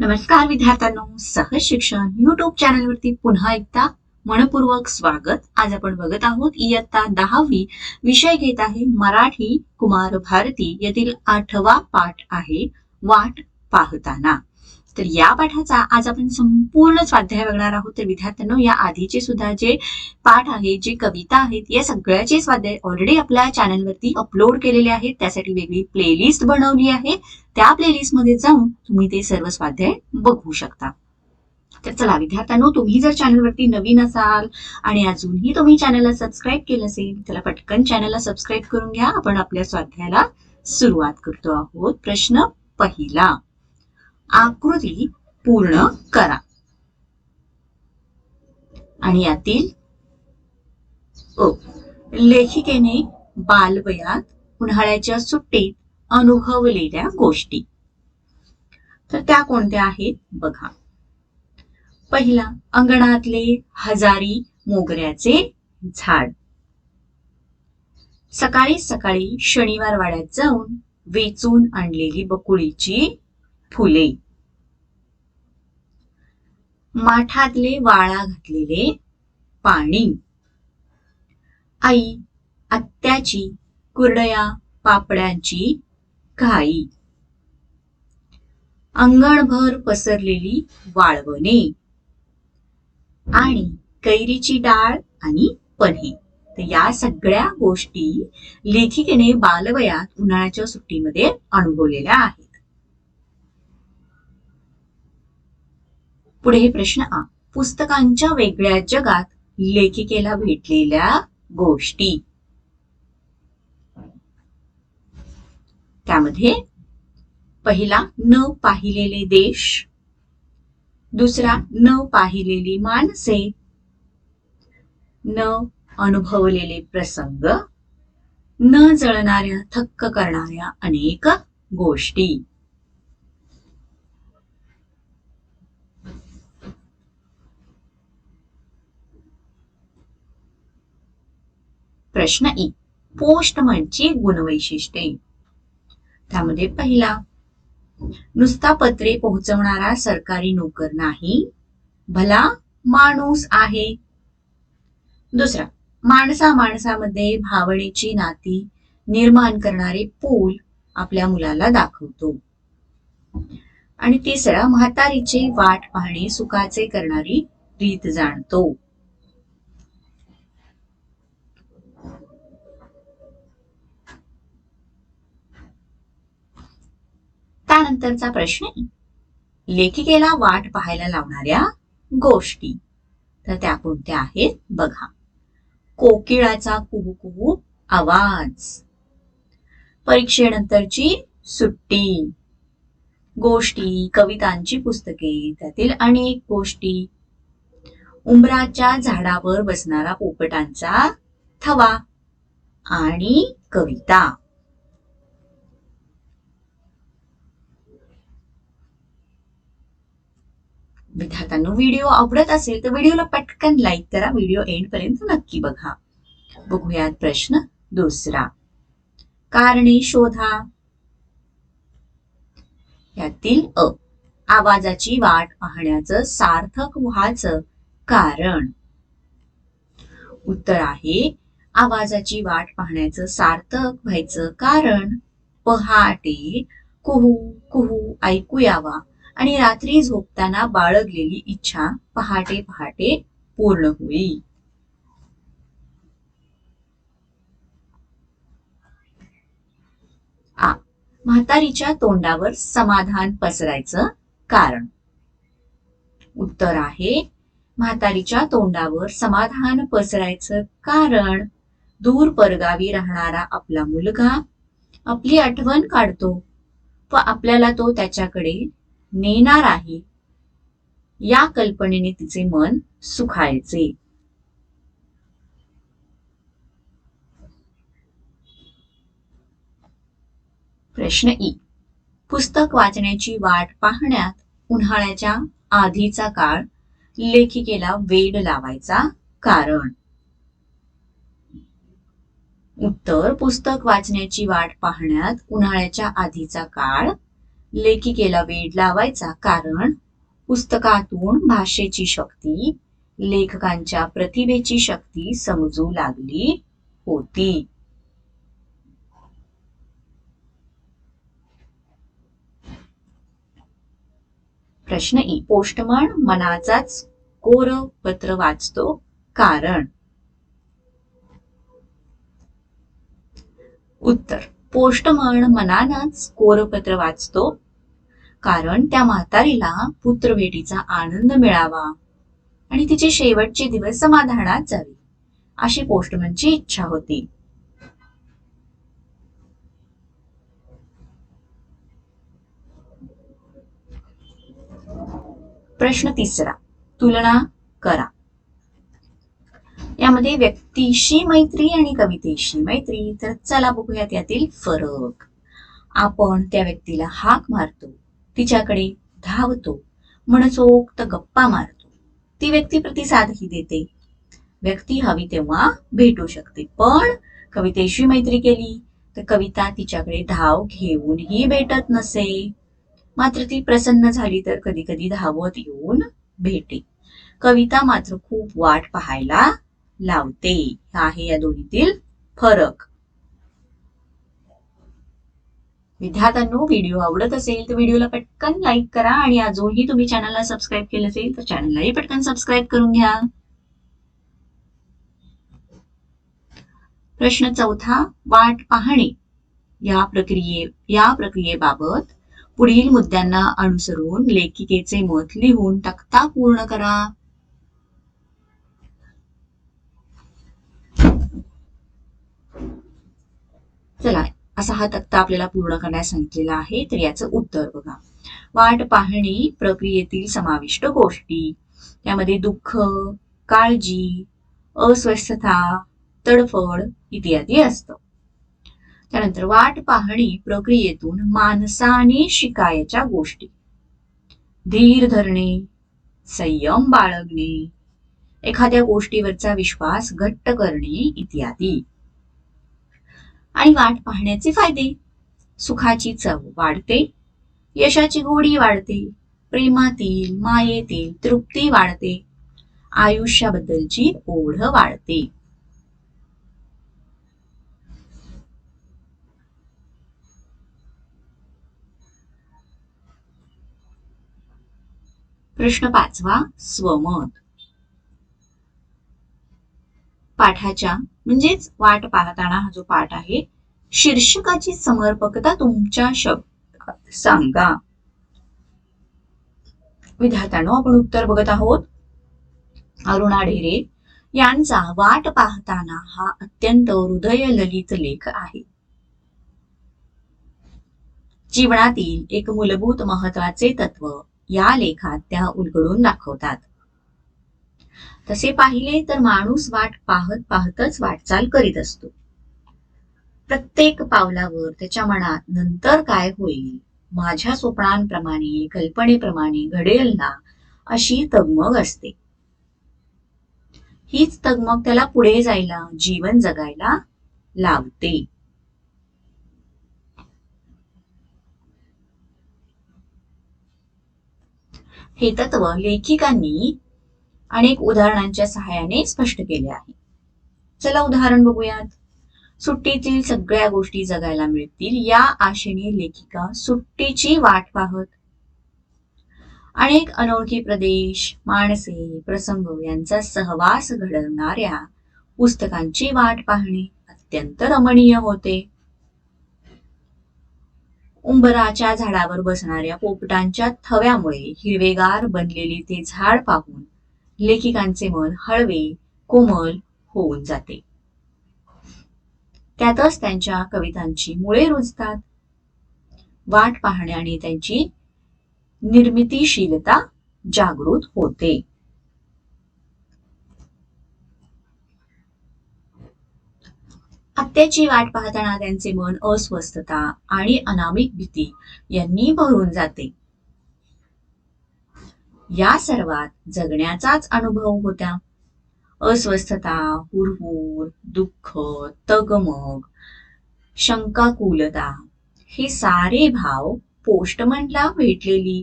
नमस्कार विद्यार्थ्यांनो सहज शिक्षण युट्यूब चॅनलवरती पुन्हा एकदा मनपूर्वक स्वागत. आज आपण बघत आहोत इयत्ता दहावी विषय घेत आहे मराठी कुमार भारती. यातील आठवा पाठ आहे वाट पाहताना. तर या पाठाचा आज आपण संपूर्ण स्वाध्याय बघणार आहोत. तर विद्यार्थ्यांनो या आधीचे सुद्धा जे पाठ आहे जे कविता आहेत या सगळ्याचे स्वाध्याय ऑलरेडी आपल्या चॅनलवरती अपलोड केलेले आहेत. त्यासाठी वेगळी प्लेलिस्ट बनवली आहे. त्या प्लेलिस्टमध्ये जाऊन तुम्ही ते सर्व स्वाध्याय बघू शकता. तर चला विद्यार्थ्यांनो तुम्ही जर चॅनलवरती नवीन असाल आणि अजूनही तुम्ही चॅनलला सबस्क्राईब केलं असेल त्याला पटकन चॅनलला सबस्क्राईब करून घ्या. आपण आपल्या स्वाध्यायाला सुरुवात करतो आहोत. प्रश्न पहिला. आकृती पूर्ण करा. आणि यातील ओ लेखिकेने बालवयात उन्हाळ्याच्या सुट्टीत अनुभवलेल्या गोष्टी. तर त्या कोणत्या आहेत? बघा. पहिला अंगणातले हजारी मोगऱ्याचे झाड. सकाळी सकाळी शनिवार वाड्यात जाऊन वेचून आणलेली बकुळीची फुले. माठातले वाळा घातलेले पाणी. आई आत्याची कुरडया पापड्यांची घाई. अंगणभर पसरलेली वाळवणे. आणि कैरीची डाळ आणि पन्हे. तर या सगळ्या गोष्टी लेखिकेने बालवयात उन्हाळ्याच्या सुट्टीमध्ये अनुभवलेल्या आहेत. पुढे प्रश्न आ. पुस्तकांच्या वेगळ्या जगात लेखिकेला भेटलेल्या गोष्टी. त्यामध्ये पहिला न पाहिलेले देश. दुसरा न पाहिलेली माणसे. न अनुभवलेले प्रसंग. न जळणाऱ्या थक्क करणाऱ्या अनेक गोष्टी. प्रश्न ई. पोस्टमनची गुणवैशिष्ट्ये. त्यामध्ये पहिला नुसता पत्रे पोहोचवणारा सरकारी नोकर नाही भला माणूस आहे. दुसरा माणसा माणसामध्ये भावनेची नाती निर्माण करणारे पूल आपल्या मुलाला दाखवतो. आणि तिसरा म्हातारीचे वाट पाहणे सुखाचे करणारी रीत जाणतो. त्यानंतरचा प्रश्न लेखिकेला वाट पाहायला लावणाऱ्या गोष्टी. तर त्या कोणत्या आहेत? बघा. कोकिळाचा कुहू कुहू आवाज. परीक्षेनंतरची सुट्टी. गोष्टी कवितांची पुस्तके त्यातील अनेक गोष्टी. उंबराच्या झाडावर बसणारा पोपटांचा थवा आणि कविता. विद्यार्थ्यांनो व्हिडिओ आवडत असेल तर व्हिडिओला पटकन लाईक करा. व्हिडिओ एंडपर्यंत नक्की बघा. बघूयात प्रश्न दुसरा. कारणे शोधा. यातील अ. आवाजाची वाट पाहण्याचं सार्थक व्हायचं कारण. उत्तर आहे आवाजाची वाट पाहण्याचं सार्थक व्हायचं कारण. पहाटे कुहू कुहू ऐकू यावा. आणि रात्री झोपताना बाळगलेली इच्छा पहाटे पहाटे पूर्ण होईल. आ म्हातारीच्या तोंडावर समाधान पसरायचं कारण. उत्तर आहे म्हातारीच्या तोंडावर समाधान पसरायचं कारण. दूर परगावी राहणारा आपला मुलगा आपली आठवण काढतो. व आपल्याला तो त्याच्याकडे नेणार आहे. या कल्पनेने तिचे मन सुखायचे. प्रश्न ई. पुस्तक वाचण्याची वाट पाहण्यात उन्हाळ्याच्या आधीचा काळ लेखिकेला वेड लावायचा कारण. उत्तर. पुस्तक वाचण्याची वाट पाहण्यात उन्हाळ्याच्या आधीचा काळ लेखिकेला वेड लावायचा कारण पुस्तकातून भाषेची शक्ती लेखकांच्या प्रतिभेची शक्ती समजू लागली होती. प्रश्न ई. पोस्टमन मनाचाच कोर पत्र वाचतो कारण. उत्तर. पोस्टमन मनानच कोरपत्र वाचतो. कारण त्या म्हातारीला पुत्रभेटीचा आनंद मिळावा. आणि तिचे शेवटचे दिवस समाधानात जावे अशी पोस्टमनची इच्छा होती. प्रश्न तिसरा. तुलना करा. यामध्ये व्यक्तीशी मैत्री आणि कवितेशी मैत्री. तर चला बघूयात यातील फरक. आपण त्या व्यक्तीला हाक मारतो तिच्याकडे धावतो मनसोक्त गप्पा मारतो. ती व्यक्ती प्रतिसादही देते. व्यक्ती हवी तेव्हा भेटू शकते. पण कवितेशी मैत्री केली तर कविता तिच्याकडे धाव घेऊनही भेटत नसे. मात्र ती प्रसन्न झाली तर कधी कधी धावत येऊन भेटे. कविता मात्र खूप वाट पाहायला लावते. हा आहे या दोन्हीतील फरक. विद्यार्थ्यांनो व्हिडिओ आवडत असेल तर व्हिडिओला पटकन लाईक करा आणि अजूनही तुम्ही चॅनलला सबस्क्राईब केलं असेल तर चॅनललाही पटकन सबस्क्राईब करून घ्या. प्रश्न चौथा वाट पाहणे. या प्रक्रिये या प्रक्रियेबाबत पुढील मुद्द्यांना अनुसरून लेखिकेचे मत लिहून तक्ता पूर्ण करा. चला असा हा तक्ता आपल्याला पूर्ण करण्यास सांगितलेला आहे तर याचं उत्तर बघा. वाट पाहणी प्रक्रियेतील समाविष्ट गोष्टी. त्यामध्ये दुःख काळजी अस्वस्थता तडफड इत्यादी असतं. त्यानंतर वाट पाहणी प्रक्रियेतून माणसाने शिकायच्या गोष्टी. धीर धरणे संयम बाळगणे एखाद्या गोष्टीवरचा विश्वास घट्ट करणे इत्यादी. आणि वाट पाहण्याचे फायदे. सुखाची चव वाढते. यशाची गोडी वाढते. प्रेमातील मायेतील तृप्ती वाढते. आयुष्याबद्दलची ओढ वाढते. प्रश्न पाचवा स्वमत. पाठाच्या म्हणजेच वाट पाहताना हा जो पाठ आहे. शीर्षकाची समर्पकता तुमच्या शब्द सांगा. विद्यार्थ्यांनो आपण उत्तर बघत आहोत. अरुणा ढेरे यांचा वाट पाहताना हा अत्यंत हृदय ललित लेख आहे. जीवनातील एक मूलभूत महत्त्वाचे तत्व या लेखात त्या उलगडून दाखवतात. तसे पाहिले तर माणूस वाट पाहत पाहतच वाटचाल करीत असतो. प्रत्येक पावलावर त्याच्या मनात नंतर काय होईल माझ्या स्वप्नांप्रमाणे कल्पनेप्रमाणे घडेल ना अशी तगमग असते. हीच तगमग त्याला पुढे जायला जीवन जगायला लावते. हे तत्व लेखिकांनी अनेक उदाहरणांच्या सहाय्याने स्पष्ट केले आहे. चला उदाहरण बघूयात. सुट्टीतील सगळ्या गोष्टी जगायला मिळतील या आशेने लेखिका सुट्टीची वाट पाहत. अनेक अनोळखी प्रदेश माणसे प्रसंग यांचा सहवास घडवणाऱ्या पुस्तकांची वाट पाहणे अत्यंत रमणीय होते. उंबराच्या झाडावर बसणाऱ्या पोपटांच्या थव्यामुळे हिरवेगार बनलेले ते झाड पाहून लेखिकांचे मन हळवे कोमल होऊन जाते. त्यातच त्यांच्या कवितांची मुळे रुजतात. वाट पाहण्याने त्यांची निर्मितीशीलता जागृत होते. हत्याची वाट पाहताना त्यांचे मन अस्वस्थता आणि अनामिक भीती यांनी भरून जाते. या सर्वात जगण्याचाच अनुभव होता. अस्वस्थता हुरहुर दुःख तगमग शंकाकुलता हे सारे भाव पोस्टमनला भेटलेली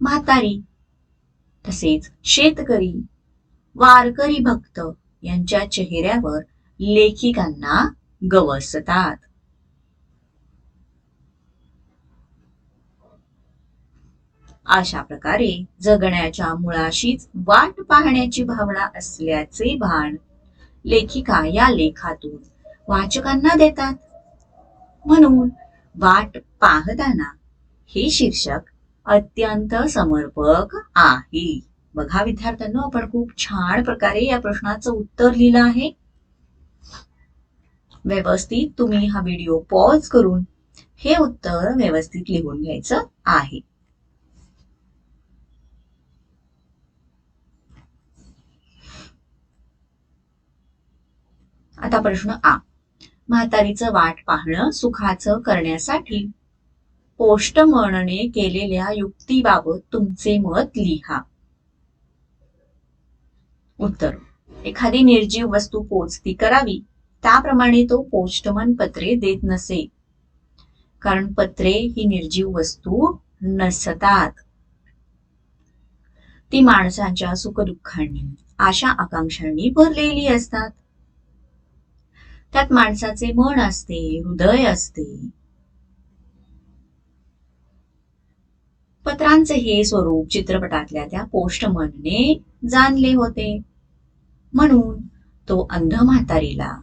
म्हातारी तसेच शेतकरी वारकरी भक्त यांच्या चेहऱ्यावर लेखिकांना गवसतात. अशा प्रकारे जगण्याच्या मुळाशीच वाट पाहण्याची भावना असल्याचे भान लेखिका या लेखातून वाचकांना देतात. म्हणून वाट पाहताना हे शीर्षक अत्यंत समर्पक आहे. बघा विद्यार्थ्यांनो आपण खूप छान प्रकारे या प्रश्नाचं उत्तर लिहिलं आहे. व्यवस्थित तुम्ही हा व्हिडिओ पॉज करून हे उत्तर व्यवस्थित लिहून घ्यायचं आहे. आता प्रश्न आ. म्हातारीचं वाट पाहणं सुखाचं करण्यासाठी. पोस्टमनने केलेल्या युक्तीबाबत तुमचे मत लिहा. उत्तर. एखादी निर्जीव वस्तू पोचती करावी. त्याप्रमाणे तो पोस्टमन पत्रे देत नसे. कारण पत्रे ही निर्जीव वस्तू नसतात. ती माणसांच्या सुखदुःखांनी आशा आकांक्षांनी भरलेली असतात. त्यात माणसाचे मन असते हृदय असते. पत्रांचे हे स्वरूप चित्रपटातल्या त्या पोस्टमनने जाणले होते. म्हणून तो अंध म्हातारीला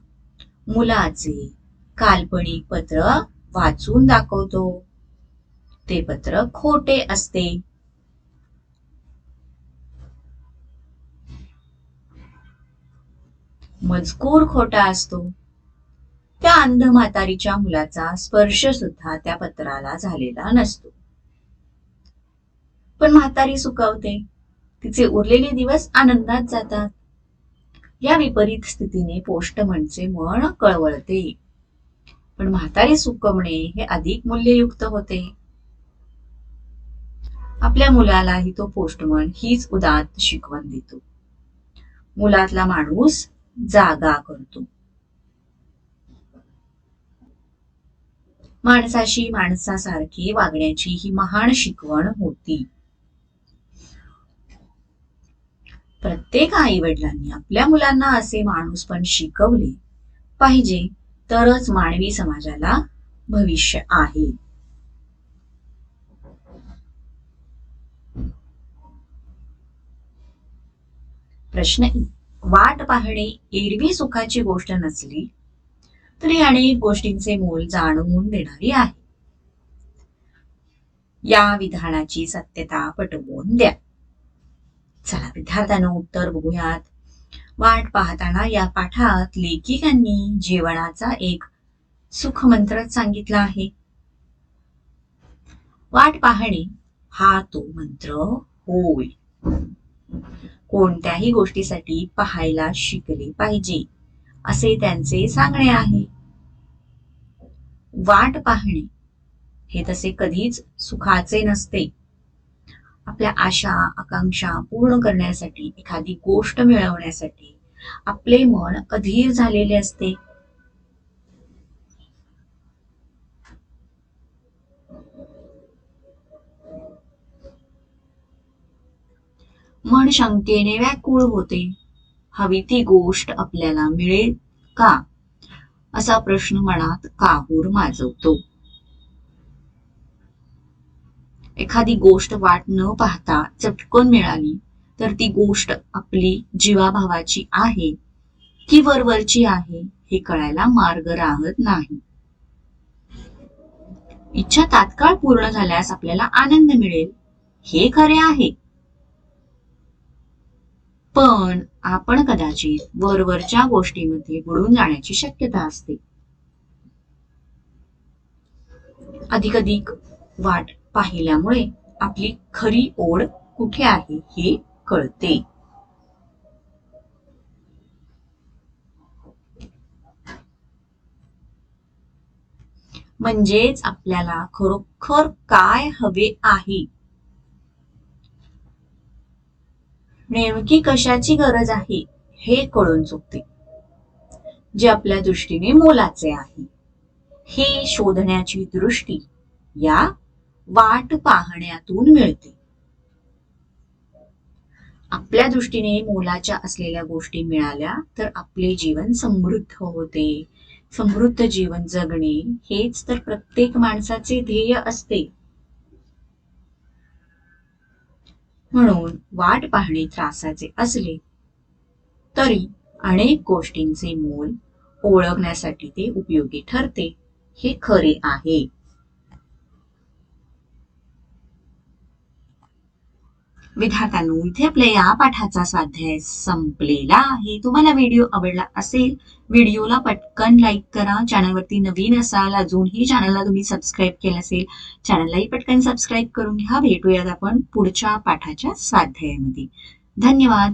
मुलाचे काल्पनिक पत्र वाचून दाखवतो. ते पत्र खोटे असते. मजकूर खोटा असतो. त्या अंध म्हातारीच्या मुलाचा स्पर्श सुद्धा त्या पत्राला झालेला नसतो. पण म्हातारी सुकवते. तिचे उरलेले दिवस आनंदात जातात. या विपरीत स्थितीने पोस्टमनचे मन कळवळते. पण म्हातारी सुकवणे हे अधिक मूल्ययुक्त होते. आपल्या मुलालाही तो पोस्टमन हीच उदात शिकवण देतो. मुलातला माणूस जागा करतो. माणसाशी माणसासारखे वागण्याची ही महान शिकवण होती. प्रत्येक आई वडिलांनी आपल्या मुलांना असे माणूस पण शिकवले पाहिजे तरच मानवी समाजाला भविष्य आहे. प्रश्न वाट पाहणे एरवी सुखाची गोष्ट नसली तरी अनेक गोष्टींचे मोल जाणवून देणारी आहे. या विधानाची सत्यता पटवून द्या. चला विद्यार्थ्यांना उत्तर बघूयात. वाट पाहताना या पाठात लेखिकांनी जीवनाचा एक सुखमंत्र सांगितला आहे. वाट पाहणे हा तो मंत्र होय. कोणत्याही गोष्टीसाठी पाहायला शिकले पाहिजे. असे त्यांचे सांगणे आहे. वाट पाहणे हे तसे कधीच सुखाचे नसते. आपल्या आशा आकांक्षा पूर्ण करण्यासाठी एखादी गोष्ट मिळवण्यासाठी आपले मन अधीर झालेले असते. मन शंकेने व्याकुळ होते. हवी ती गोष्ट आपल्याला मिळेल का? असा प्रश्न मनात काहूर माजवतो? एखादी गोष्ट वाट न पाहता चटकन मिळाली तर ती गोष्ट आपली जीवाभावाची आहे की वरवरची आहे हे कळायला मार्ग राहत नाही. इच्छा तात्काळ पूर्ण झाल्यास आपल्याला आनंद मिळेल हे खरे आहे. पण आपण कदाचित वरवरच्या गोष्टीमध्ये बुडून जाण्याची शक्यता असते. अधिकाधिक वाट पाहिल्यामुळे आपली खरी ओढ कुठे आहे हे कळते. म्हणजेच आपल्याला खरोखर काय हवे आहे? नेमकी कशाची गरज आहे हे कळून चुकते. जे आपल्या दृष्टीने मोलाचे आहे. हे शोधण्याची दृष्टी या वाट पाहण्यातून मिळते. आपल्या दृष्टीने मोलाच्या असलेल्या गोष्टी मिळाल्या तर आपले जीवन समृद्ध होते. समृद्ध जीवन जगणे हेच तर प्रत्येक माणसाचे ध्येय असते. म्हणून वाट पाहणे त्रासाचे असले तरी अनेक गोष्टींचे मोल ओळखण्यासाठी ते उपयोगी ठरते. हे खरे आहे. विद्यार्थ्यांनो इथे आपल्या या पाठाचा स्वाध्याय संपलेला आहे. तुम्हाला व्हिडिओ आवडला असेल व्हिडिओला पटकन लाईक करा. चॅनलवरती नवीन असाल अजूनही चॅनलला तुम्ही सबस्क्राईब केलं असेल चॅनललाही पटकन सबस्क्राईब करून घ्या. भेटूयात आपण पुढच्या पाठाच्या स्वाध्यायामध्ये. धन्यवाद.